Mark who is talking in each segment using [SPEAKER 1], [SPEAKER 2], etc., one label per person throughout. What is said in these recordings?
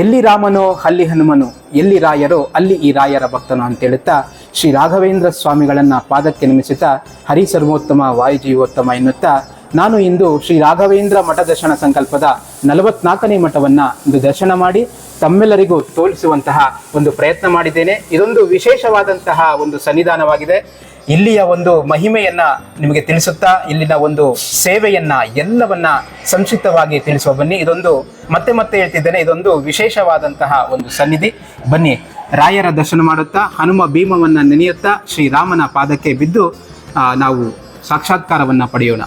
[SPEAKER 1] ಎಲ್ಲಿ ರಾಮನೋ, ಅಲ್ಲಿ ಹನುಮನು, ಎಲ್ಲಿ ರಾಯರೋ, ಅಲ್ಲಿ ಈ ರಾಯರ ಭಕ್ತನು ಅಂತ ಹೇಳುತ್ತಾ ಶ್ರೀ ರಾಘವೇಂದ್ರ ಸ್ವಾಮಿಗಳನ್ನ ಪಾದಕ್ಕೆ ನಿಮಿಸುತ್ತಾ ಹರಿ ಸರ್ವೋತ್ತಮ ವಾಯುಜೀವೋತ್ತಮ ಎನ್ನುತ್ತಾ ನಾನು ಇಂದು ಶ್ರೀ ರಾಘವೇಂದ್ರ ಮಠ ದರ್ಶನ ಸಂಕಲ್ಪದ ನಲವತ್ನಾಲ್ಕನೇ ಮಠವನ್ನ ಇಂದು ದರ್ಶನ ಮಾಡಿ ತಮ್ಮೆಲ್ಲರಿಗೂ ತೋರಿಸುವಂತಹ ಒಂದು ಪ್ರಯತ್ನ ಮಾಡಿದ್ದೇನೆ. ಇದೊಂದು ವಿಶೇಷವಾದಂತಹ ಒಂದು ಸನ್ನಿಧಾನವಾಗಿದೆ. ಇಲ್ಲಿಯ ಒಂದು ಮಹಿಮೆಯನ್ನ ನಿಮಗೆ ತಿಳಿಸುತ್ತಾ, ಇಲ್ಲಿನ ಒಂದು ಸೇವೆಯನ್ನ, ಎಲ್ಲವನ್ನ ಸಂಕ್ಷಿಪ್ತವಾಗಿ ತಿಳಿಸುವ ಬನ್ನಿ. ಇದೊಂದು ಮತ್ತೆ ಮತ್ತೆ ಹೇಳ್ತಿದ್ದೇನೆ, ಇದೊಂದು ವಿಶೇಷವಾದಂತಹ ಒಂದು ಸನ್ನಿಧಿ. ಬನ್ನಿ, ರಾಯರ ದರ್ಶನ ಮಾಡುತ್ತಾ, ಹನುಮ ಭೀಮವನ್ನ ನೆನೆಯುತ್ತಾ ಶ್ರೀರಾಮನ ಪಾದಕ್ಕೆ ಬಿದ್ದು ನಾವು ಸಾಕ್ಷಾತ್ಕಾರವನ್ನ ಪಡೆಯೋಣ.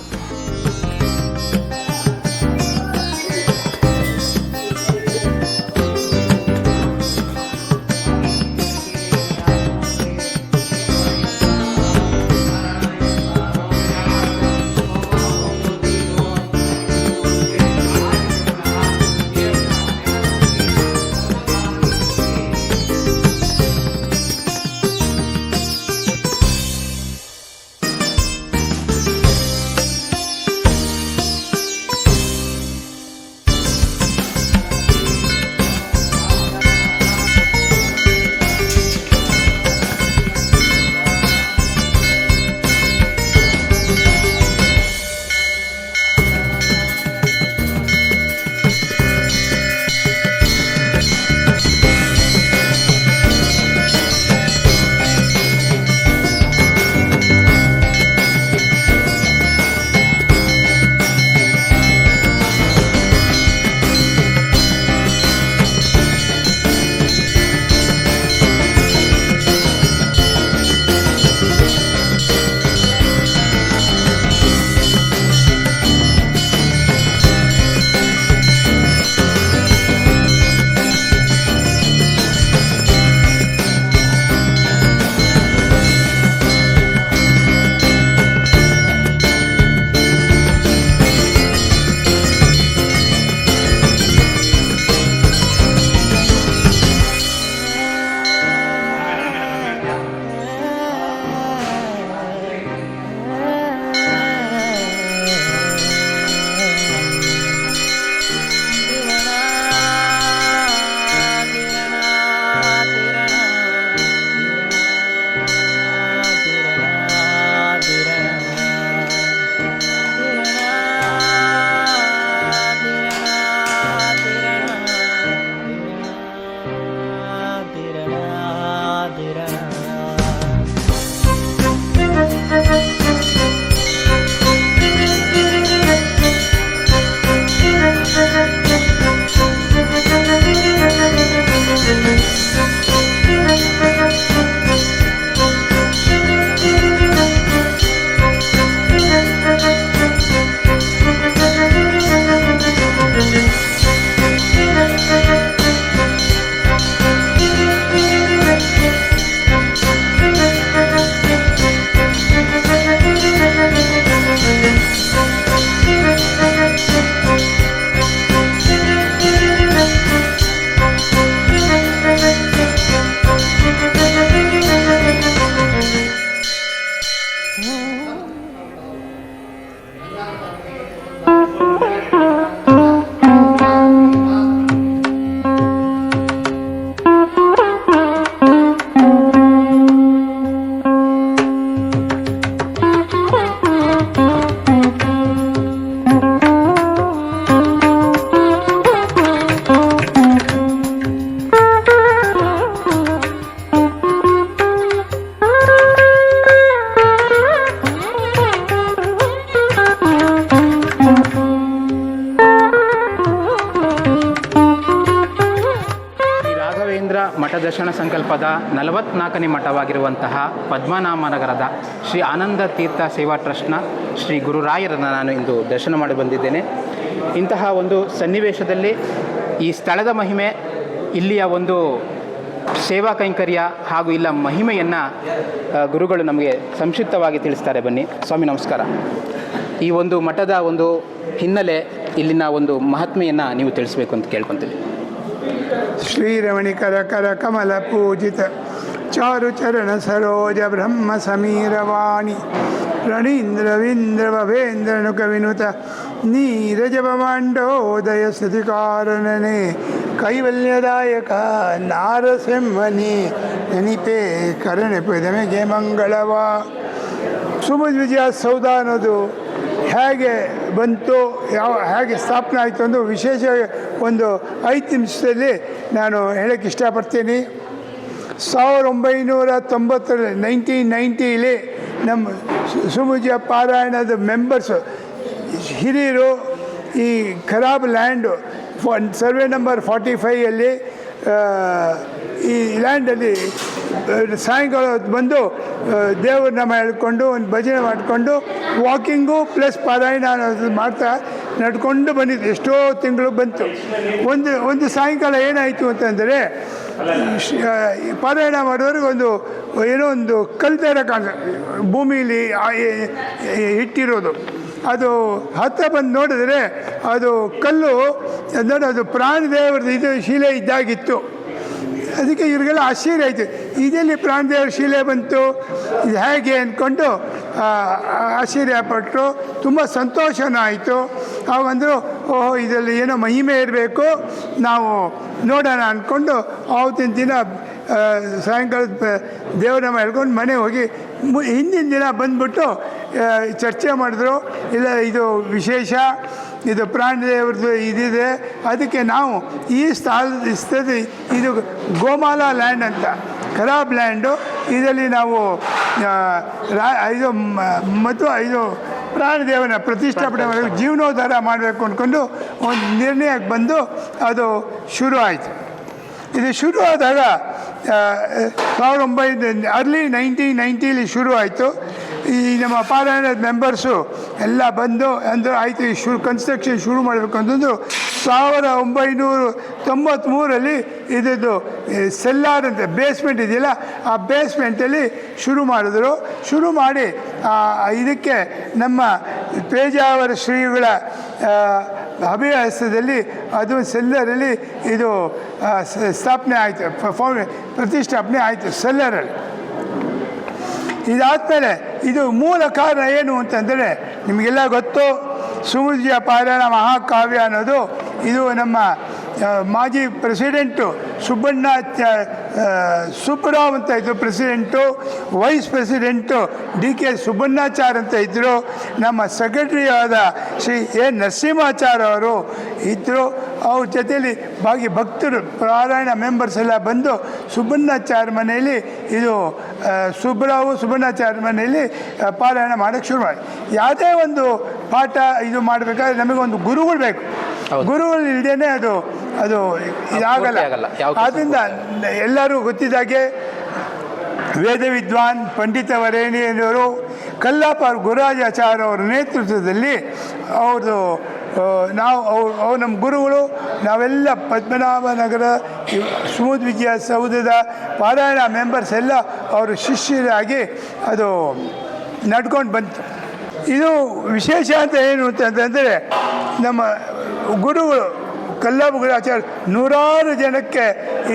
[SPEAKER 1] ನಲವತ್ನಾಲ್ಕನೇ ಮಠವಾಗಿರುವಂತಹ ಪದ್ಮನಾಮ ನಗರದ ಶ್ರೀ ಆನಂದ ತೀರ್ಥ ಸೇವಾ ಟ್ರಸ್ಟ್ನ ಶ್ರೀ ಗುರುರಾಯರನ್ನು ನಾನು ಇಂದು ದರ್ಶನ ಮಾಡಿ ಬಂದಿದ್ದೇನೆ. ಇಂತಹ ಒಂದು ಸನ್ನಿವೇಶದಲ್ಲಿ ಈ ಸ್ಥಳದ ಮಹಿಮೆ, ಇಲ್ಲಿಯ ಒಂದು ಸೇವಾ ಕೈಂಕರ್ಯ ಹಾಗೂ ಇಲ್ಲ ಮಹಿಮೆಯನ್ನು ಗುರುಗಳು ನಮಗೆ ಸಂಕ್ಷಿಪ್ತವಾಗಿ ತಿಳಿಸ್ತಾರೆ ಬನ್ನಿ. ಸ್ವಾಮಿ ನಮಸ್ಕಾರ. ಈ ಒಂದು ಮಠದ ಒಂದು ಹಿನ್ನೆಲೆ ಇಲ್ಲಿನ ಒಂದು ಮಹಾತ್ಮೆಯನ್ನು ನೀವು ತಿಳಿಸ್ಬೇಕು ಅಂತ ಕೇಳ್ಕೊತೀವಿ
[SPEAKER 2] ಶ್ರೀರಮಣಿಕರ ಕರ ಕಮಲ ಪೂಜಿತ ಚಾರು ಚರಣ ಸರೋಜ ಬ್ರಹ್ಮ ಸಮೀರವಾಣಿ ರಣೀಂದ್ರ ಭವೇಂದ್ರ ನುಕ ಕವಿನುತ ನೀರಜ ಭವಾಂಡೋದಯ ಸ್ತುತಿ ಕಾರಣನೆ ಕೈವಲ್ಯದಾಯಕ ನಾರಸಿಂಹನಿ ನೆನಿಪೆ ಕರುಣೆ ಪದಮೆಗೆ ಮಂಗಳವ. ಸುಮಧ್ ವಿಜಯ ಸೌಧ ಅನ್ನೋದು ಹೇಗೆ ಬಂತು, ಯಾವ, ಹೇಗೆ ಸ್ಥಾಪನೆ ಆಯಿತು ಒಂದು ವಿಶೇಷ ಒಂದು ಐದು ನಿಮಿಷದಲ್ಲಿ ನಾನು ಹೇಳೋಕ್ಕೆ ಇಷ್ಟಪಡ್ತೀನಿ. ಸಾವಿರದ ಒಂಬೈನೂರ ತೊಂಬತ್ತರಲ್ಲಿ ನೈನ್ಟೀನ್ ನೈಂಟಿಲಿ ನಮ್ಮ ಸುಮುಜ ಪಾರಾಯಣದ ಮೆಂಬರ್ಸು ಹಿರಿಯರು ಈ ಖರಾಬ್ ಲ್ಯಾಂಡು ಸರ್ವೆ ನಂಬರ್ ಫಾರ್ಟಿ ಫೈಯಲ್ಲಿ ಈ ಲ್ಯಾಂಡಲ್ಲಿ ಸಾಯಂಕಾಲ ಬಂದು ದೇವ್ರ ನಾಮ ಹೇಳ್ಕೊಂಡು, ಒಂದು ಭಜನೆ ಮಾಡಿಕೊಂಡು ವಾಕಿಂಗು ಪ್ಲಸ್ ಪಾರಾಯಣ ಅನ್ನೋದು ಮಾಡ್ತಾ ನಡ್ಕೊಂಡು ಬಂದಿದ್ದು. ಎಷ್ಟೋ ತಿಂಗಳು ಬಂತು. ಒಂದು ಒಂದು ಸಾಯಂಕಾಲ ಏನಾಯಿತು ಅಂತಂದರೆ ಪಾರಾಯಣ ಮಾಡೋರಿಗೆ ಒಂದು ಏನೋ ಒಂದು ಕಲ್ ಇರೋ ಕಾಣ ಭೂಮಿಲಿ ಇಟ್ಟಿರೋದು. ಅದು ಹತ್ತ ಬಂದು ನೋಡಿದ್ರೆ ಅದು ಕಲ್ಲು, ನೋಡಿ, ಅದು ಪ್ರಾಣದೇವರದ್ದು ಇದು ಶಿಲೆ ಇದ್ದಾಗಿತ್ತು. ಅದಕ್ಕೆ ಇವ್ರಿಗೆಲ್ಲ ಆಶ್ಚರ್ಯ ಆಯಿತು. ಇದೆಲ್ಲಿ ಪ್ರಾಣದೇವರ ಶಿಲೆ ಬಂತು? ಇದು ಹೇಗೆ ಅಂದ್ಕೊಂಡು ಆಶ್ಚರ್ಯಪಟ್ಟರು ತುಂಬ ಸಂತೋಷನೂ ಆಯಿತು. ಅವಂದರು ಓಹೋ, ಇದರಲ್ಲಿ ಏನೋ ಮಹಿಮೆ ಇರಬೇಕು, ನಾವು ನೋಡೋಣ ಅಂದ್ಕೊಂಡು ಆವತ್ತಿನ ದಿನ ಸಾಯಂಕಾಲ ದೇವರಮ್ಮ ಹೇಳ್ಕೊಂಡು ಮನೆ ಹೋಗಿ ಮು- ಹಿಂದಿನ ದಿನ ಬಂದ್ಬಿಟ್ಟು ಚರ್ಚೆ ಮಾಡಿದ್ರು, ಇಲ್ಲ, ಇದು ವಿಶೇಷ, ಇದು ಪ್ರಾಣದೇವ್ರದ್ದು ಇದಿದೆ, ಅದಕ್ಕೆ ನಾವು ಈ ಸ್ಥಳ ಸ್ಥಳದಲ್ಲಿ ಇದು ಗೋಮಾಲ ಲ್ಯಾಂಡ್ ಅಂತ ಖರಾಬ್ ಲ್ಯಾಂಡು, ಇದರಲ್ಲಿ ನಾವು ರಾ ಇದು ಮತ್ತು ಇದು ಪ್ರಾಣದೇವನ ಪ್ರತಿಷ್ಠಾಪನೆ ಮಾಡಬೇಕು ಜೀವನೋದ್ಧಾರ ಮಾಡಬೇಕು ಅಂದ್ಕೊಂಡು ಒಂದು ನಿರ್ಣಯಕ್ಕೆ ಬಂದು ಅದು ಶುರು ಆಯಿತು. ಇದು ಶುರು ಆದಾಗ ಸಾವಿರದ ಒಂಬೈನೂರ ಅರ್ಲಿ ನೈನ್ಟೀನ್ ನೈಂಟೀಲಿ ಶುರು ಆಯಿತು. ಈ ನಮ್ಮ ಪಾರಾಯಣದ ಮೆಂಬರ್ಸು ಎಲ್ಲ ಬಂದು ಅಂದರೆ ಆಯಿತು ಈ ಶುರು ಕನ್ಸ್ಟ್ರಕ್ಷನ್ ಶುರು ಮಾಡಬೇಕು ಅಂತಂದು ಸಾವಿರದ ಒಂಬೈನೂರ ತೊಂಬತ್ತ್ಮೂರಲ್ಲಿ ಇದದ್ದು ಸೆಲ್ಲಾರ್ ಅಂತ ಬೇಸ್ಮೆಂಟ್ ಇದೆಯಲ್ಲ, ಆ ಬೇಸ್ಮೆಂಟಲ್ಲಿ ಶುರು ಮಾಡಿದ್ರು. ಶುರು ಮಾಡಿ ಇದಕ್ಕೆ ನಮ್ಮ ಪೇಜಾವರ ಶ್ರೀಗಳ ಅಭಿಯಾಸದಲ್ಲಿ ಅದು ಸೆಲ್ಲರಲ್ಲಿ ಇದು ಸ್ಥಾಪನೆ ಆಯಿತು ಫೌಂಡ್, ಪ್ರತಿಷ್ಠಾಪನೆ ಆಯಿತು ಸೆಲ್ಲರಲ್ಲಿ. ಇದಾದಮೇಲೆ ಇದು ಮೂಲ ಕಾರಣ ಏನು ಅಂತಂದರೆ ನಿಮಗೆಲ್ಲ ಗೊತ್ತು ಸುಮುಜಿಯ ಪಾರಾಯಣ ಮಹಾಕಾವ್ಯ ಅನ್ನೋದು ಇದು ನಮ್ಮ ಮಾಜಿ ಪ್ರೆಸಿಡೆಂಟು ಸುಬ್ಬಣ್ಣ ಸುಬ್ಬರಾವ್ ಅಂತ ಇದ್ದರು president vice president D K Subbannachar ಅಂತ ಇದ್ದರು ನಮ್ಮ ಸೆಕ್ರೆಟರಿ ಆದ ಶ್ರೀ ಎ ನರಸಿಂಹಾಚಾರ್ ಅವರು ಇದ್ದರು ಅವ್ರ ಜೊತೆಯಲ್ಲಿ ಭಾಗಿ ಭಕ್ತರು ಪಾರಾಯಣ ಮೆಂಬರ್ಸ್ ಎಲ್ಲ ಬಂದು ಸುಬ್ಬಣ್ಣಾಚಾರ್ ಮನೆಯಲ್ಲಿ ಇದು ಸುಬ್ರಾವು ಸುಬ್ಬಣ್ಣಾಚಾರ್ಯ ಮನೆಯಲ್ಲಿ ಪಾರಾಯಣ ಮಾಡೋಕ್ಕೆ ಶುರು ಮಾಡಿ. ಯಾವುದೇ ಒಂದು ಪಾಠ ಇದು ಮಾಡಬೇಕಾದ್ರೆ ನಮಗೊಂದು ಗುರುಗಳು ಬೇಕು. ಗುರುಗಳು ಇಲ್ಲದೇನೆ ಅದು ಅದು ಇದಾಗಲ್ಲ. ಆದ್ದರಿಂದ ಎಲ್ಲರೂ ಗೊತ್ತಿದ್ದಾಗೆ ವೇದ ವಿದ್ವಾನ್ ಪಂಡಿತ ವರೇಣಿಯವರು ಕಲ್ಲಾಪ ಗುರುರಾಜಾಚಾರ್ಯ ಅವರ ನೇತೃತ್ವದಲ್ಲಿ ಅವ್ರದ್ದು ಆ, ನಾವು ಅವ್ರು ಅವು ನಮ್ಮ ಗುರುಗಳು, ನಾವೆಲ್ಲ ಪದ್ಮನಾಭನಗರ ಸುಮೂದ್ ವಿಜಯ ಸೌಧದ ಪಾರಾಯಣ ಮೆಂಬರ್ಸ್ ಎಲ್ಲ ಅವರು ಶಿಷ್ಯರಾಗಿ ಅದು ನಡ್ಕೊಂಡು ಬಂತು. ಇದು ವಿಶೇಷ ಅಂತ ಏನು ಅಂತಂದರೆ, ನಮ್ಮ ಗುರುಗಳು ಕಲ್ಲಾಬುಗಳ ಆಚಾರ್ಯ ನೂರಾರು ಜನಕ್ಕೆ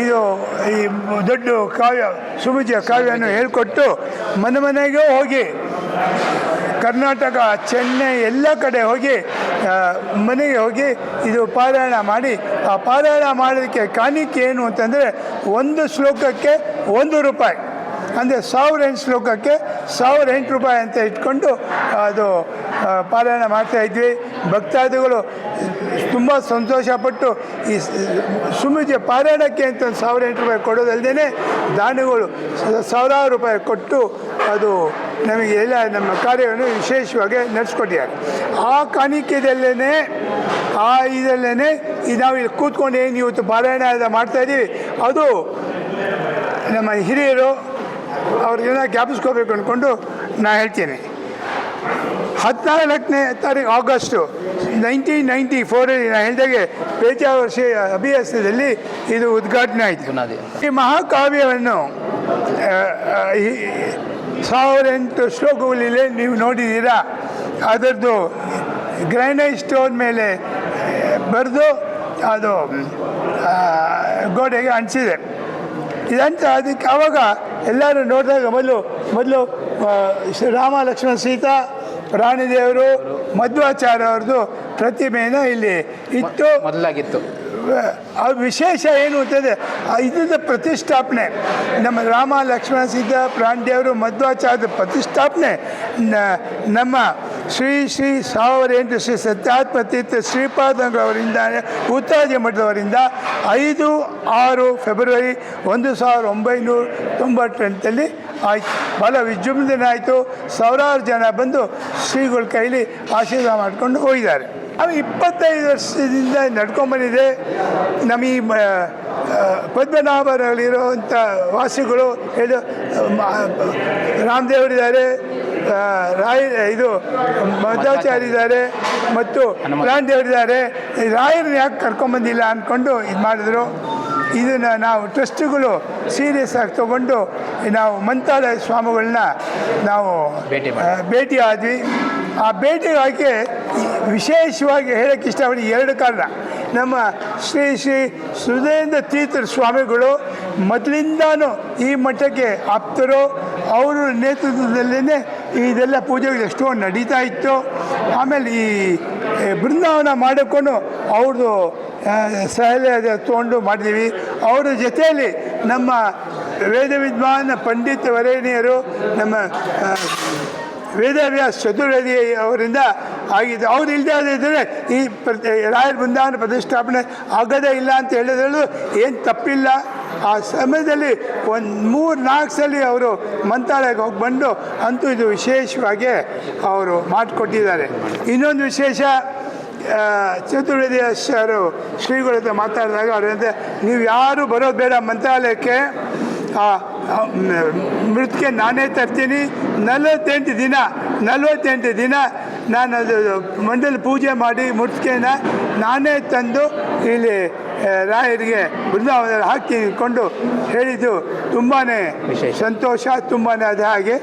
[SPEAKER 2] ಇದು ಈ ದೊಡ್ಡ ಕಾವ್ಯ ಸುಮುಜಿಯ ಕಾವ್ಯವನ್ನು ಹೇಳಿಕೊಟ್ಟು ಮನೆ ಮನೆಗೆ ಹೋಗಿ, ಕರ್ನಾಟಕ, ಚೆನ್ನೈ ಎಲ್ಲ ಕಡೆ ಹೋಗಿ ಮನೆಗೆ ಹೋಗಿ ಇದು ಪಾರಾಯಣ ಮಾಡಿ, ಆ ಪಾರಾಯಣ ಮಾಡೋದಕ್ಕೆ ಕಾಣಿಕೆ ಏನು ಅಂತಂದರೆ ಒಂದು ಶ್ಲೋಕಕ್ಕೆ ಒಂದು ರೂಪಾಯಿ. ಅಂದರೆ ಸಾವಿರ ಎಂಟು ಶ್ಲೋಕಕ್ಕೆ ಸಾವಿರ ಎಂಟು ರೂಪಾಯಿ ಅಂತ ಇಟ್ಕೊಂಡು ಅದು ಪಾರಾಯಣ ಮಾಡ್ತಾ ಇದ್ವಿ. ಭಕ್ತಾದಿಗಳು ತುಂಬ ಸಂತೋಷಪಟ್ಟು ಈ ಸುಮಿಜೆ ಪಾರಾಯಣಕ್ಕೆ ಅಂತ ಒಂದು ಸಾವಿರ ಎಂಟು ರೂಪಾಯಿ ಕೊಡೋದಲ್ಲದೇ ದಾನಿಗಳು ಸಾವಿರಾರು ರೂಪಾಯಿ ಕೊಟ್ಟು ಅದು ನಮಗೆ ಎಲ್ಲ ನಮ್ಮ ಕಾರ್ಯವನ್ನು ವಿಶೇಷವಾಗಿ ನಡೆಸ್ಕೊಟ್ಟಿದ್ದಾರೆ. ಆ ಕಾಣಿಕೆದಲ್ಲೇ ಆ ಇದಲ್ಲೇ ಈ ನಾವು ಇಲ್ಲಿ ಕೂತ್ಕೊಂಡು ಏನು ಇವತ್ತು ಪಾರಾಯಣ ಮಾಡ್ತಾ ಇದ್ದೀವಿ. ಅದು ನಮ್ಮ ಹಿರಿಯರು ಅವ್ರಿಗೆಲ್ಲ ಜ್ಞಾಪಿಸ್ಕೋಬೇಕು ಅಂದ್ಕೊಂಡು ನಾನು ಹೇಳ್ತೀನಿ. ಹದಿನಾಲ್ಕನೇ ತಾರೀಕು ಆಗಸ್ಟು ನೈನ್ಟೀನ್ ನೈಂಟಿ ಫೋರಲ್ಲಿ ನಾನು ಹೇಳಿದಾಗೆ ಪೇಜಾವರ್ಷಿ ಅಭಿಯಾಸದಲ್ಲಿ ಇದು ಉದ್ಘಾಟನೆ ಆಯಿತು. ಈ ಮಹಾಕಾವ್ಯವನ್ನು ಸಾವಿರ ಎಂಟು ಶ್ಲೋಕಗಳಲ್ಲಿ ನೀವು ನೋಡಿದ್ದೀರಾ? ಅದರದ್ದು ಗ್ರ್ಯಾನೈಟ್ ಸ್ಟೋನ್ ಮೇಲೆ ಬರೆದು ಅದು ಗೋಡೆಗೆ ಅಂಟಿಸಿದೆ. ಇದಂತ ಅದಕ್ಕೆ ಆವಾಗ ಎಲ್ಲರೂ ನೋಡಿದಾಗ ಮೊದಲು ಮೊದಲು ಆ, ಶ್ರೀ ರಾಮ ಲಕ್ಷ್ಮಣ ಸೀತಾ ರಾಣಿದೇವರು ಮಧ್ವಾಚಾರ್ಯ ಅವ್ರದ್ದು ಪ್ರತಿಮೆಯನ್ನು ಇಲ್ಲಿ ಇತ್ತು
[SPEAKER 1] ಮೊದಲಾಗಿತ್ತು.
[SPEAKER 2] ಆ ವಿಶೇಷ ಏನು ಅಂತಂದರೆ ಇದರ ಪ್ರತಿಷ್ಠಾಪನೆ ನಮ್ಮ ರಾಮ ಲಕ್ಷ್ಮಣ ಸೀತಾ ಪ್ರಾಣಿದೇವರು ಮಧ್ವಾಚಾರ್ಯ ಪ್ರತಿಷ್ಠಾಪನೆ ನಮ್ಮ ಶ್ರೀ ಶ್ರೀ ಸಾವಿರ ಎಂಟು ಶ್ರೀ ಸತ್ಯಾತ್ಮತೀರ್ಥ ಶ್ರೀಪಾದಂಗವರಿಂದ ಉತ್ತರಾಜ ಮಠದವರಿಂದ ಐದು ಆರು ಫೆಬ್ರವರಿ ಒಂದು ಸಾವಿರದ ಒಂಬೈನೂರ ತೊಂಬತ್ತೆಂಟಲ್ಲಿ ಆಯಿತು. ಬಹಳ ವಿಜೃಂಭಣೆ ಆಯಿತು. ಸಾವಿರಾರು ಜನ ಬಂದು ಶ್ರೀಗಳ ಕೈಲಿ ಆಶೀರ್ವಾದ ಮಾಡ್ಕೊಂಡು ಹೋಗಿದ್ದಾರೆ. ಅವು ಇಪ್ಪತ್ತೈದು ವರ್ಷದಿಂದ ನಡ್ಕೊಂಡ್ಬಂದಿದೆ ನಮ್ಮ ಈ ಪದ್ಮನಾಭರಲ್ಲಿರುವಂಥ ವಾಸಿಗಳು ಹೇಳು ರಾಮದೇವರಿದ್ದಾರೆ. ರಾಯ ಇದು ಮಧ್ವಾಚಾರ್ಯ ಮತ್ತು ಮತ್ತು ರಾಮದೇವರಿದ್ದಾರೆ ರಾಯರನ್ನ ಯಾಕೆ ಕರ್ಕೊಂಬಂದಿಲ್ಲ ಅಂದ್ಕೊಂಡು ಇದು ಮಾಡಿದ್ರು. ಇದನ್ನು ನಾವು ಟ್ರಸ್ಟ್ಗಳು ಸೀರಿಯಸ್ ಆಗಿ ತಗೊಂಡು ನಾವು ಮಂತ್ರಾಲಯ ಸ್ವಾಮಿಗಳನ್ನ ನಾವು
[SPEAKER 1] ಭೇಟಿ
[SPEAKER 2] ಭೇಟಿ ಆದ್ವಿ. ಆ ಭೇಟಿಗಾಗಿ ವಿಶೇಷವಾಗಿ ಹೇಳೋಕ್ಕೆ ಇಷ್ಟಪಡಿ ಎರಡು ಕಾರಣ. ನಮ್ಮ ಶ್ರೀ ಶ್ರೀ ಸುಧೇಂದ್ರ ತೀರ್ಥರ ಸ್ವಾಮಿಗಳು ಮೊದಲಿಂದಾನು ಈ ಮಠಕ್ಕೆ ಆಪ್ತರು. ಅವರ ನೇತೃತ್ವದಲ್ಲೇ ಇದೆಲ್ಲ ಪೂಜೆಗಳು ಎಷ್ಟೋ ನಡೀತಾ ಇತ್ತು. ಆಮೇಲೆ ಈ ಬೃಂದಾವನ ಮಾಡಿಕೊಂಡು ಅವ್ರದ್ದು ಸಹಲೆ ತೊಗೊಂಡು ಮಾಡಿದ್ದೀವಿ ಅವರ ಜೊತೆಯಲ್ಲಿ ನಮ್ಮ ವೇದ ವಿದ್ವಾನ್ ಪಂಡಿತ ವರೇಣ್ಯರು, ನಮ್ಮ ವೇದವ್ಯಾಸ ಚತುರ್ವೇದಿ ಅವರಿಂದ ಆಗಿದ್ದು, ಅವ್ರು ಇಲ್ಲದೆ ಇದ್ದರೆ ಈ ಪ್ರತಿ ರಾಯರ ಬೃಂದಾವನ ಪ್ರತಿಷ್ಠಾಪನೆ ಆಗೋದೇ ಇಲ್ಲ ಅಂತ ಹೇಳಿದ್ರು ಏನು ತಪ್ಪಿಲ್ಲ. ಆ ಸಮಯದಲ್ಲಿ ಒಂದು ಮೂರು ನಾಲ್ಕು ಸಲ ಅವರು ಮಂತ್ರಾಲಯಕ್ಕೆ ಹೋಗಿ ಬಂದು ಅಂತೂ ಇದು ವಿಶೇಷವಾಗಿ ಅವರು ಮಾಡಿಕೊಟ್ಟಿದ್ದಾರೆ. ಇನ್ನೊಂದು ವಿಶೇಷ ಚತುರ್ವೇದಿ ಚತುರ್ವೇದಿಯರು ಶ್ರೀಗಳ ಹತ್ರ ಮಾತಾಡಿದಾಗ ಅವರಂತೆ ನೀವು ಯಾರು ಬರೋದು ಬೇಡ ಮಂತ್ರಾಲಯಕ್ಕೆ. ಆ, ನಾನೇ ತರ್ತೀನಿ. ನಲವತ್ತೆಂಟು ದಿನ ನಲವತ್ತೆಂಟು ದಿನ ನಾನು ಅದು ಮಂಡಲ ಪೂಜೆ ಮಾಡಿ ಮೃತ್ಕೆನ ನಾನೇ ತಂದು ಇಲ್ಲಿ ರಾಯರಿಗೆ ಬೃಂದಾವನ ಹಾಕಿ ಕೊಂಡು ಹೇಳಿದ್ದು ತುಂಬಾ. ಸಂತೋಷ ತುಂಬಾ ಅದು ಹಾಗೆ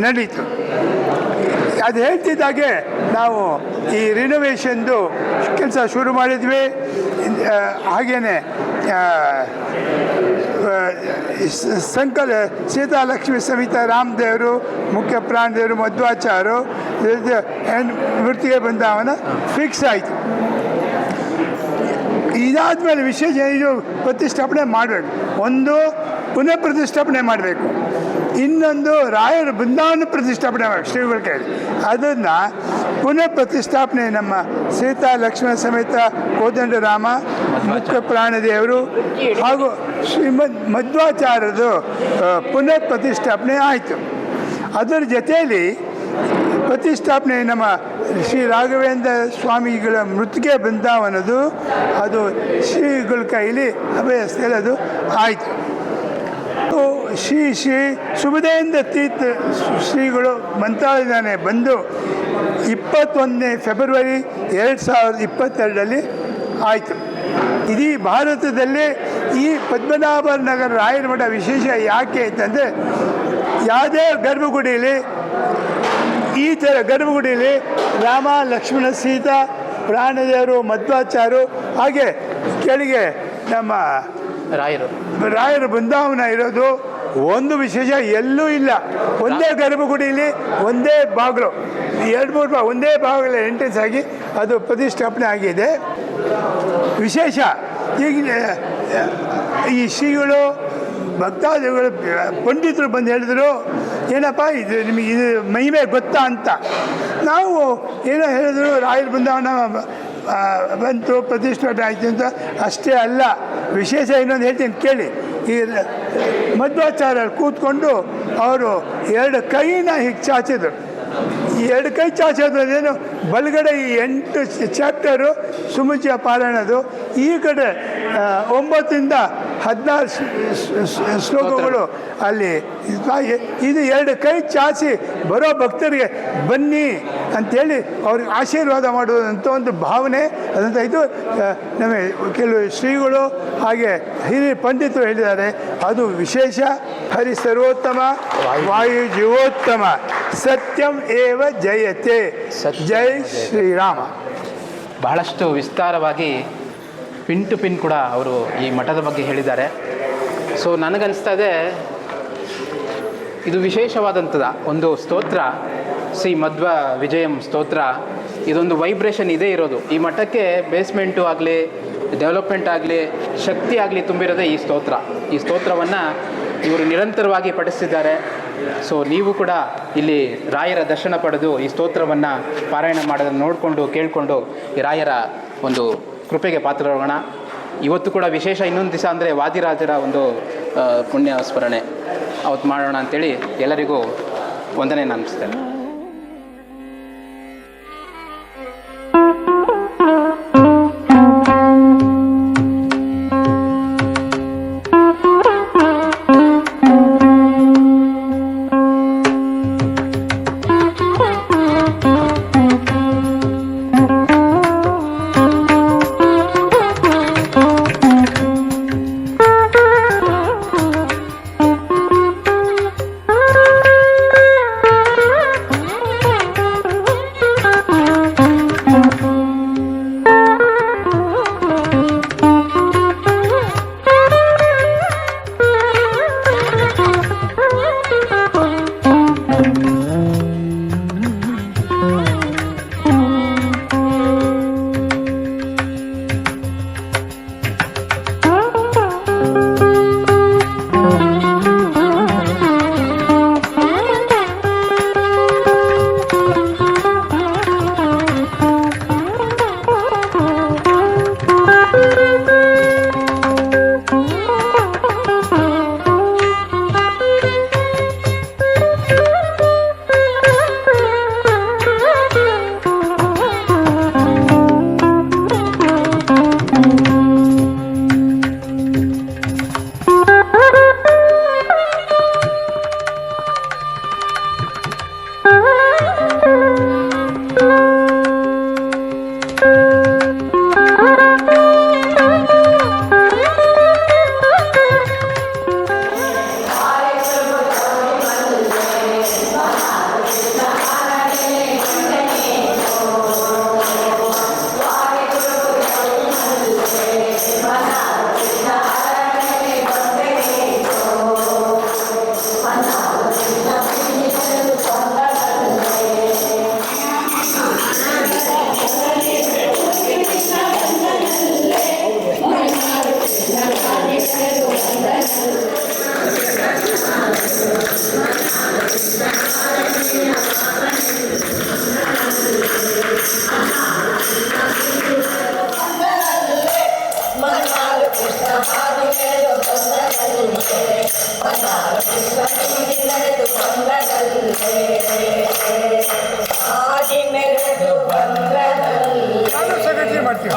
[SPEAKER 2] ನಡೀತು. ಅದು ಹೇಳ್ತಿದ್ದಾಗೆ ನಾವು ಈ ರಿನೋವೇಷನ್ದು ಕೆಲಸ ಶುರು ಮಾಡಿದ್ವಿ. ಹಾಗೆಯೇ ಸಂಕಲ ಸೀತಾಲಕ್ಷ್ಮಿ ಸಮಿತ ರಾಮದೇವರು ಮುಖ್ಯ ಪ್ರಾಣದೇವರು ಮಧ್ವಾಚಾರ್ಯರು ಮೃತಿಗೆ ಬಂದ ಅವನ ಬಂದವನ ಫಿಕ್ಸ್ ಆಯಿತು. ಇದಾದ್ಮೇಲೆ ವಿಶೇಷ ಇದು ಪ್ರತಿಷ್ಠಾಪನೆ ಮಾಡಬೇಕು. ಒಂದು ಪುನಃ ಪ್ರತಿಷ್ಠಾಪನೆ ಮಾಡಬೇಕು. ಇನ್ನೊಂದು ರಾಯರ ಬೃಂದಾವನ ಪ್ರತಿಷ್ಠಾಪನೆ ಮಾಡಬೇಕು ಕೈಲಿ ಅದನ್ನು ಪುನಃ ಪ್ರತಿಷ್ಠಾಪನೆ ನಮ್ಮ ಸೀತಾ, ಲಕ್ಷ್ಮಣ ಸಮೇತ ಕೋದಂಡರಾಮ ಮುಖ್ಯ ಪ್ರಾಣದೇವರು ಹಾಗೂ ಶ್ರೀಮದ್ ಮಧ್ವಾಚಾರ್ಯದು ಪುನಃ ಪ್ರತಿಷ್ಠಾಪನೆ ಆಯಿತು. ಅದರ ಜೊತೆಯಲ್ಲಿ ಪ್ರತಿಷ್ಠಾಪನೆ ನಮ್ಮ ಶ್ರೀ ರಾಘವೇಂದ್ರ ಸ್ವಾಮಿಗಳ ಮೃತಿಗೆ ಬೃಂದಾವನದು, ಅದು ಶ್ರೀಗಳ ಕೈಲಿ ಅಭಯ ಅದು ಆಯಿತು. ಶ್ರೀ ಶ್ರೀ ಸುಬುಧೇಂದ್ರ ತೀರ್ಥ ಶ್ರೀಗಳು ಮಂತ್ರಾಲಯದಾನೆ ಬಂದು ಇಪ್ಪತ್ತೊಂದನೇ ಫೆಬ್ರವರಿ ಎರಡು ಸಾವಿರದ ಇಪ್ಪತ್ತೆರಡರಲ್ಲಿ ಆಯಿತು. ಇಡೀ ಭಾರತದಲ್ಲಿ ಈ ಪದ್ಮನಾಭ ನಗರ ರಾಯರ ಮಠ ವಿಶೇಷ ಯಾಕೆ ಅಂತಂದರೆ, ಯಾವುದೇ ಗರ್ಭಗುಡಿಯಲ್ಲಿ ಈ ಥರ ಗರ್ಭಗುಡಿಯಲ್ಲಿ ರಾಮ ಲಕ್ಷ್ಮಣ ಸೀತಾ ಪ್ರಾಣದೇವರು ಮಧ್ವಾಚಾರ್ಯರು ಹಾಗೆ ಕೆಳಗೆ ನಮ್ಮ
[SPEAKER 1] ರಾಯರು.
[SPEAKER 2] ರಾಯರು ಬೃಂದಾವನ ಇರೋದು ಒಂದು ವಿಶೇಷ ಎಲ್ಲೂ ಇಲ್ಲ. ಒಂದೇ ಗರ್ಭಗುಡಿಯಲ್ಲಿ ಒಂದೇ ಬಾಗಿಲು. ಎರಡು ಮೂರು ಬಾ ಒಂದೇ ಭಾಗಗಳ ಎಂಟ್ರೆನ್ಸ್ ಆಗಿ ಅದು ಪ್ರತಿಷ್ಠಾಪನೆ ಆಗಿದೆ. ವಿಶೇಷ ಈಗ ಈ ಶ್ರೀಗಳು ಭಕ್ತಾದಿಗಳು, ಪಂಡಿತರು ಬಂದು ಹೇಳಿದರು, ಏನಪ್ಪ ಇದು ನಿಮಗೆ ಇದು ಮಹಿಮೆ ಗೊತ್ತಾ ಅಂತ? ನಾವು ಏನೋ ಹೇಳಿದ್ರು, ರಾಯರ ಬೃಂದಾವನ ಬಂತು ಪ್ರತಿಷ್ಠಾಪನೆ ಆಯಿತು ಅಂತ. ಅಷ್ಟೇ ಅಲ್ಲ, ವಿಶೇಷ ಇನ್ನೊಂದು ಹೇಳ್ತೀನಿ ಕೇಳಿ. ಈ ಮಧ್ವಾಚಾರ್ಯರು ಕೂತ್ಕೊಂಡು ಅವರು ಎರಡು ಕೈನ ಹೀಗೆ ಚಾಚಿದರು ಎರಡು ಕೈ ಚಾಚೋದೇನು ಬಲಗಡೆ ಈ ಎಂಟು ಚಾಪ್ಟರು ಸುಮುಚಿಯ ಪಾರಾಯಣದು ಈ ಕಡೆ ಒಂಬತ್ತಿಂದ ಹದಿನಾರು ಶ್ಲೋಕಗಳು ಅಲ್ಲಿ. ಇದು ಎರಡು ಕೈ ಚಾಚಿ ಬರೋ ಭಕ್ತರಿಗೆ ಬನ್ನಿ ಅಂಥೇಳಿ ಅವ್ರಿಗೆ ಆಶೀರ್ವಾದ ಮಾಡುವುದಂಥ ಒಂದು ಭಾವನೆ. ಅದಂತ ಇದು ನಮಗೆ ಕೆಲವು ಶ್ರೀಗಳು ಹಾಗೆ ಹಿರಿಯ ಪಂಡಿತರು ಹೇಳಿದ್ದಾರೆ. ಅದು ವಿಶೇಷ. ಹರಿ ಸರ್ವೋತ್ತಮ ವಾಯು. ಜೀವೋತ್ತಮ. ಸತ್ಯಂ ಏವ ಜಯತೆ. ಜೈ. ಶ್ರೀರಾಮ.
[SPEAKER 1] ಬಹಳಷ್ಟು ವಿಸ್ತಾರವಾಗಿ ಪಿನ್ ಟು ಪಿನ್ ಕೂಡ ಅವರು ಈ ಮಠದ ಬಗ್ಗೆ ಹೇಳಿದ್ದಾರೆ. ಸೊ ನನಗನ್ನಿಸ್ತಾ ಇದೆ, ಇದು ವಿಶೇಷವಾದಂಥದ ಒಂದು ಸ್ತೋತ್ರ, ಶ್ರೀ ಮಧ್ವ ವಿಜಯಂ ಸ್ತೋತ್ರ. ಇದೊಂದು ವೈಬ್ರೇಷನ್ ಇದೇ ಇರೋದು. ಈ ಮಠಕ್ಕೆ ಬೇಸ್ಮೆಂಟು ಆಗಲಿ ಡೆವಲಪ್ಮೆಂಟ್ ಆಗಲಿ, ಶಕ್ತಿ ಆಗಲಿ ತುಂಬಿರೋದೇ ಈ ಸ್ತೋತ್ರ. ಈ ಸ್ತೋತ್ರವನ್ನು ಇವರು ನಿರಂತರವಾಗಿ ಪಠಿಸ್ತಿದ್ದಾರೆ. ಸೊ ನೀವು ಕೂಡ ಇಲ್ಲಿ ರಾಯರ ದರ್ಶನ ಪಡೆದು ಈ ಸ್ತೋತ್ರವನ್ನು ಪಾರಾಯಣ ಮಾಡೋದನ್ನು ನೋಡಿಕೊಂಡು, ಕೇಳಿಕೊಂಡು ಈ ರಾಯರ ಒಂದು ಕೃಪೆಗೆ ಪಾತ್ರರಾಗೋಣ. ಇವತ್ತು ಕೂಡ ವಿಶೇಷ ಇನ್ನೊಂದು ದಿವಸ ಅಂದರೆ ವಾದಿರಾಜರ ಒಂದು ಪುಣ್ಯ ಸ್ಮರಣೆ. ಅವತ್ತು ಮಾಡೋಣ ಅಂತೇಳಿ ಎಲ್ಲರಿಗೂ ವಂದನೆ ಅನ್ನಿಸ್ತೇನೆ ಮಾಡ್ತೀವಿ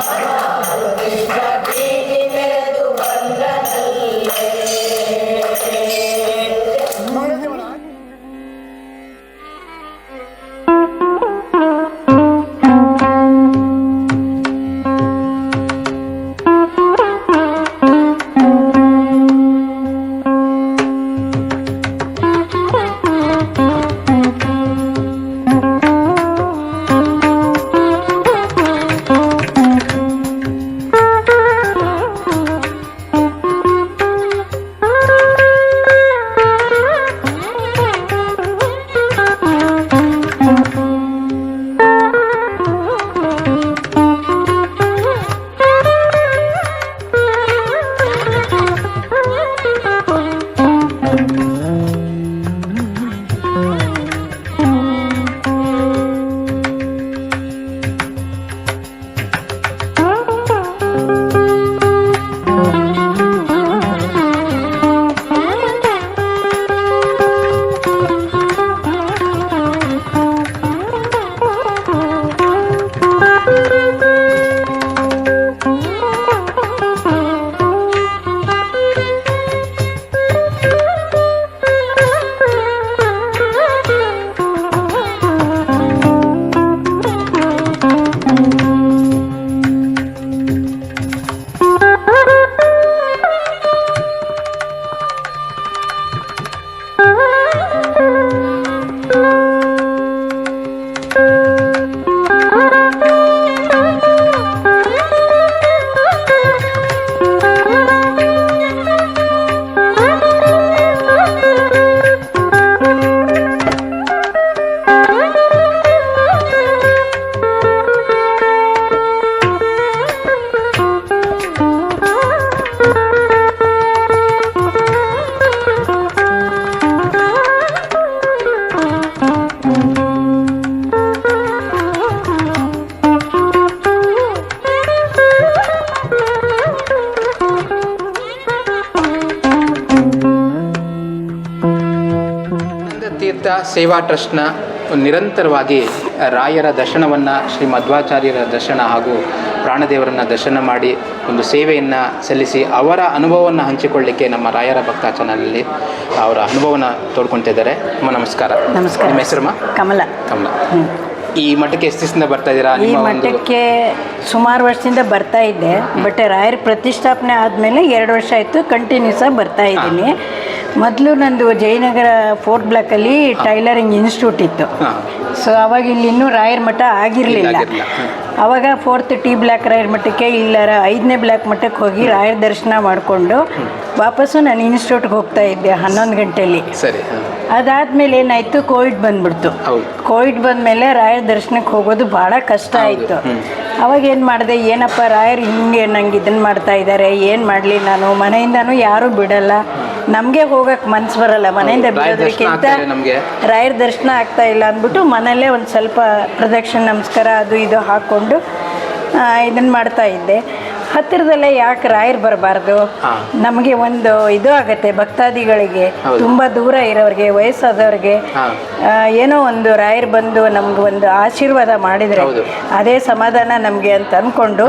[SPEAKER 1] ಸೇವಾ ಟ್ರಸ್ಟ್ನ ನಿರಂತರವಾಗಿ ರಾಯರ ದರ್ಶನವನ್ನು ಶ್ರೀ ಮಧ್ವಾಚಾರ್ಯರ ದರ್ಶನ ಹಾಗೂ ಪ್ರಾಣದೇವರನ್ನ ದರ್ಶನ ಮಾಡಿ ಒಂದು ಸೇವೆಯನ್ನು ಸಲ್ಲಿಸಿ ಅವರ ಅನುಭವವನ್ನು ಹಂಚಿಕೊಳ್ಳಿಕ್ಕೆ ನಮ್ಮ ರಾಯರ ಭಕ್ತ ಚಾನಲಲ್ಲಿ ಅವರ ಅನುಭವನ ತೋಡ್ಕೊತಿದ್ದಾರೆ ಅಮ್ಮ ನಮಸ್ಕಾರ.
[SPEAKER 3] ನಮಸ್ಕಾರ.
[SPEAKER 1] ನಿಮ್ಮ ಹೆಸರಮ್ಮ?
[SPEAKER 3] ಕಮಲ.
[SPEAKER 1] ಕಮಲ. ಈ ಮಠಕ್ಕೆ ಎಷ್ಟು ದಿವಸದಿಂದ ಬರ್ತಾ ಇದ್ದೀರಾ?
[SPEAKER 3] ಈ ಮಠಕ್ಕೆ ಸುಮಾರು ವರ್ಷದಿಂದ ಬರ್ತಾ ಇದ್ದೆ ಬಟ್ ರಾಯರ ಪ್ರತಿಷ್ಠಾಪನೆ ಆದಮೇಲೆ ಎರಡು ವರ್ಷ ಆಯಿತು ಕಂಟಿನ್ಯೂಸ್ ಆಗಿ ಬರ್ತಾ ಇದ್ದೀನಿ. ಮೊದಲು ನಂದು ಜಯನಗರ ಫೋರ್ತ್ ಬ್ಲಾಕಲ್ಲಿ ಟೈಲರಿಂಗ್ ಇನ್ಸ್ಟಿಟ್ಯೂಟ್ ಇತ್ತು. ಸೊ ಅವಾಗ ಇಲ್ಲಿ ಇನ್ನೂ ರಾಯರ ಮಠ ಆಗಿರಲಿಲ್ಲ. ಅವಾಗ ಫೋರ್ತ್ ಟಿ ಬ್ಲ್ಯಾಕ್ ರಾಯರ ಮಠಕ್ಕೆ ಇಲ್ಲರ ಐದನೇ ಬ್ಲ್ಯಾಕ್ ಮಠಕ್ಕೆ ಹೋಗಿ ರಾಯರ ದರ್ಶನ ಮಾಡಿಕೊಂಡು ವಾಪಸ್ಸು ನಾನು ಇನ್ಸ್ಟಿಟ್ಯೂಟ್ಗೆ ಹೋಗ್ತಾ ಇದ್ದೆ ಹನ್ನೊಂದು ಗಂಟೆಯಲ್ಲಿ.
[SPEAKER 1] ಸರಿ
[SPEAKER 3] ಅದಾದಮೇಲೆ ಏನಾಯ್ತು? ಕೋವಿಡ್ ಬಂದ್ಬಿಡ್ತು. ಕೋವಿಡ್ ಬಂದಮೇಲೆ ರಾಯರ ದರ್ಶನಕ್ಕೆ ಹೋಗೋದು ಭಾಳ ಕಷ್ಟ ಆಯಿತು. ಅವಾಗ ಏನು ಮಾಡಿದೆ ಏನಪ್ಪ ರಾಯರು ಹಿಂಗೆ ನಂಗೆ ಇದನ್ನು ಮಾಡ್ತಾ ಇದ್ದಾರೆ ಏನು ಮಾಡಲಿ ನಾನು? ಮನೆಯಿಂದನೂ ಯಾರೂ ಬಿಡಲ್ಲ. ನಮಗೆ ಹೋಗಕ್ಕೆ ಮನಸ್ಸು ಬರಲ್ಲ. ಮನೆಯಿಂದ ಬಿಡೋದಕ್ಕಿಂತ ರಾಯರ ದರ್ಶನ ಆಗ್ತಾ ಇಲ್ಲ ಅಂದ್ಬಿಟ್ಟು ಮನೆಯಲ್ಲೇ ಒಂದು ಸ್ವಲ್ಪ ಪ್ರದಕ್ಷಿಣೆ ನಮಸ್ಕಾರ ಅದು ಇದು ಹಾಕ್ಕೊಂಡು ಇದನ್ನು ಮಾಡ್ತಾ ಇದ್ದೆ. ಹತ್ತಿರದಲ್ಲೇ ಯಾಕೆ ರಾಯರು ಬರಬಾರ್ದು? ನಮಗೆ ಒಂದು ಇದು ಆಗುತ್ತೆ ಭಕ್ತಾದಿಗಳಿಗೆ. ತುಂಬಾ ದೂರ ಇರೋರಿಗೆ ವಯಸ್ಸಾದವ್ರಿಗೆ ಏನೋ ಒಂದು ರಾಯರ್ ಬಂದು ನಮ್ಗೆ ಒಂದು ಆಶೀರ್ವಾದ ಮಾಡಿದರೆ ಅದೇ ಸಮಾಧಾನ ನಮಗೆ ಅಂತ ಅಂದ್ಕೊಂಡು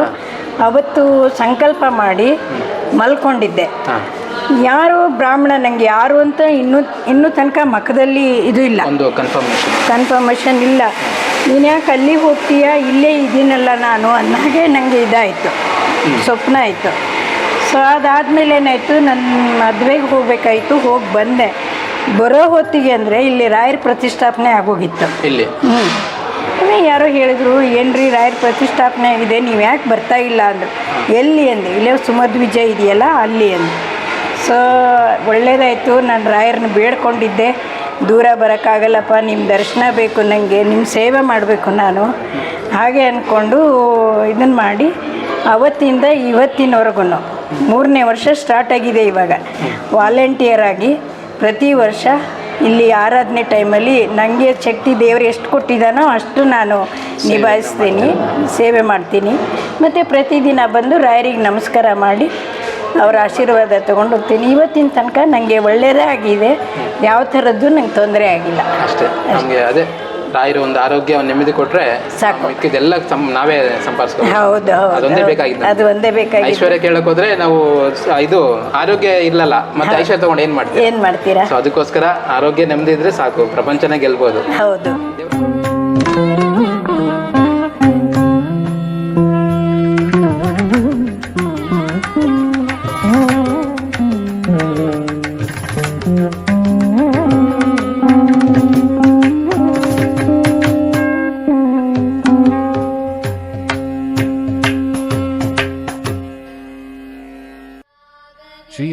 [SPEAKER 3] ಅವತ್ತು ಸಂಕಲ್ಪ ಮಾಡಿ ಮಲ್ಕೊಂಡಿದ್ದೆ. ಯಾರು ಬ್ರಾಹ್ಮಣ ನನಗೆ ಯಾರು ಅಂತ ಇನ್ನೂ ಇನ್ನೂ ತನಕ ಮಖದಲ್ಲಿ ಇದು ಇಲ್ಲ.
[SPEAKER 1] ಕನ್ಫರ್ಮೇಷನ್
[SPEAKER 3] ಇಲ್ಲ. ನೀನು ಯಾಕೆ ಅಲ್ಲಿ ಹೋಗ್ತೀಯಾ? ಇಲ್ಲೇ ಇದ್ದೀನಲ್ಲ ನಾನು ಅನ್ನೋಗೆ ನನಗೆ ಇದಾಯಿತು. ಸ್ವಪ್ನ ಆಯಿತು. ಸೊ ಅದಾದಮೇಲೆ ಏನಾಯಿತು ನನ್ನ ಮದುವೆಗೆ ಹೋಗಬೇಕಾಯಿತು ಹೋಗಿ ಬಂದೆ. ಬರೋ ಹೊತ್ತಿಗೆ ಅಂದರೆ ಇಲ್ಲಿ ರಾಯರ ಪ್ರತಿಷ್ಠಾಪನೆ ಆಗೋಗಿತ್ತು.
[SPEAKER 1] ಇಲ್ಲಿ?
[SPEAKER 3] ಹ್ಞೂ ಯಾರೋ ಹೇಳಿದ್ರು ಏನ್ರಿ ರಾಯರ ಪ್ರತಿಷ್ಠಾಪನೆ ಆಗಿದೆ ನೀವು ಯಾಕೆ ಬರ್ತಾ ಇಲ್ಲ ಅಂದರು. ಎಲ್ಲಿ ಅಂದೆ? ಇಲ್ಲೇ ಸುಮಧ್ವಿಜಯ ಇದೆಯಲ್ಲ ಅಲ್ಲಿ ಅಂದೆ. ಸೊ ಒಳ್ಳೇದಾಯಿತು ನಾನು ರಾಯರನ್ನ ಬೇಡ್ಕೊಂಡಿದ್ದೆ. ದೂರ ಬರೋಕ್ಕಾಗಲ್ಲಪ್ಪ ನಿಮ್ಮ ದರ್ಶನ ಬೇಕು ನನಗೆ ನಿಮ್ಮ ಸೇವೆ ಮಾಡಬೇಕು ನಾನು. ಹಾಗೆ ಅಂದ್ಕೊಂಡು ಇದನ್ನು ಮಾಡಿ ಅವತ್ತಿಂದ ಇವತ್ತಿನವರೆಗೂ ಮೂರನೇ ವರ್ಷ ಸ್ಟಾರ್ಟ್ ಆಗಿದೆ ಇವಾಗ. ವಾಲಂಟಿಯರ್ ಆಗಿ ಪ್ರತಿ ವರ್ಷ ಇಲ್ಲಿ ಆರಾಧನೆ ಟೈಮಲ್ಲಿ ನನಗೆ ಶಕ್ತಿ ದೇವರು ಎಷ್ಟು ಕೊಟ್ಟಿದ್ದಾನೋ ಅಷ್ಟು ನಾನು ನಿಭಾಯಿಸ್ತೀನಿ ಸೇವೆ ಮಾಡ್ತೀನಿ. ಮತ್ತು ಪ್ರತಿದಿನ ಬಂದು ರಾಯರಿಗೆ ನಮಸ್ಕಾರ ಮಾಡಿ ಅವರ ಆಶೀರ್ವಾದ ತೊಗೊಂಡು ಹೋಗ್ತೀನಿ. ಇವತ್ತಿನ ತನಕ ನನಗೆ ಒಳ್ಳೆಯದೇ ಆಗಿದೆ. ಯಾವ ಥರದ್ದು ನಂಗೆ ತೊಂದರೆ ಆಗಿಲ್ಲ.
[SPEAKER 1] ಅಷ್ಟೇ. ಅದೇ. ರಾಯರು ಒಂದು ಆರೋಗ್ಯ ಒಂದು ನೆಮ್ಮದಿ ಕೊಟ್ರೆ
[SPEAKER 3] ಸಾಕು.
[SPEAKER 1] ಇದೆಲ್ಲ ನಾವೇ ಸಂಪಾದಿಸ್ಕೊಂಡು
[SPEAKER 3] ಹೌದು
[SPEAKER 1] ಅದೊಂದೇ ಬೇಕಾಗಿತ್ತು
[SPEAKER 3] ಅದು ಒಂದೇ ಬೇಕಾಗಿತ್ತು
[SPEAKER 1] ಐಶ್ವರ್ಯ ಕೇಳಕ್ ಹೋದ್ರೆ ನಾವು ಸ- ಇದು ಆರೋಗ್ಯ ಇಲ್ಲಲ್ಲ ಮತ್ತೆ ಐಶ್ವರ್ಯ ತಗೊಂಡು ಏನ್ ಮಾಡ್ತೀವಿ
[SPEAKER 3] ಏನು ಮಾಡ್ತೀರಾ?
[SPEAKER 1] ಸೊ ಅದಕ್ಕೋಸ್ಕರ ಆರೋಗ್ಯ ನೆಮ್ಮದಿ ಇದ್ರೆ ಸಾಕು ಪ್ರಪಂಚನೇ ಗೆಲ್ಬೋದು.
[SPEAKER 3] ಹೌದು.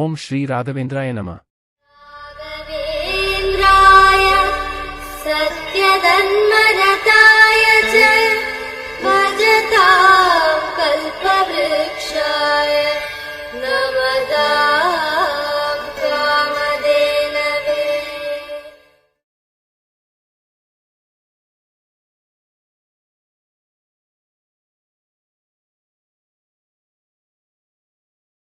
[SPEAKER 4] ஓம் ஸ்ரீ ராகவேந்திராய
[SPEAKER 5] நம. சத்யதன்மரதாய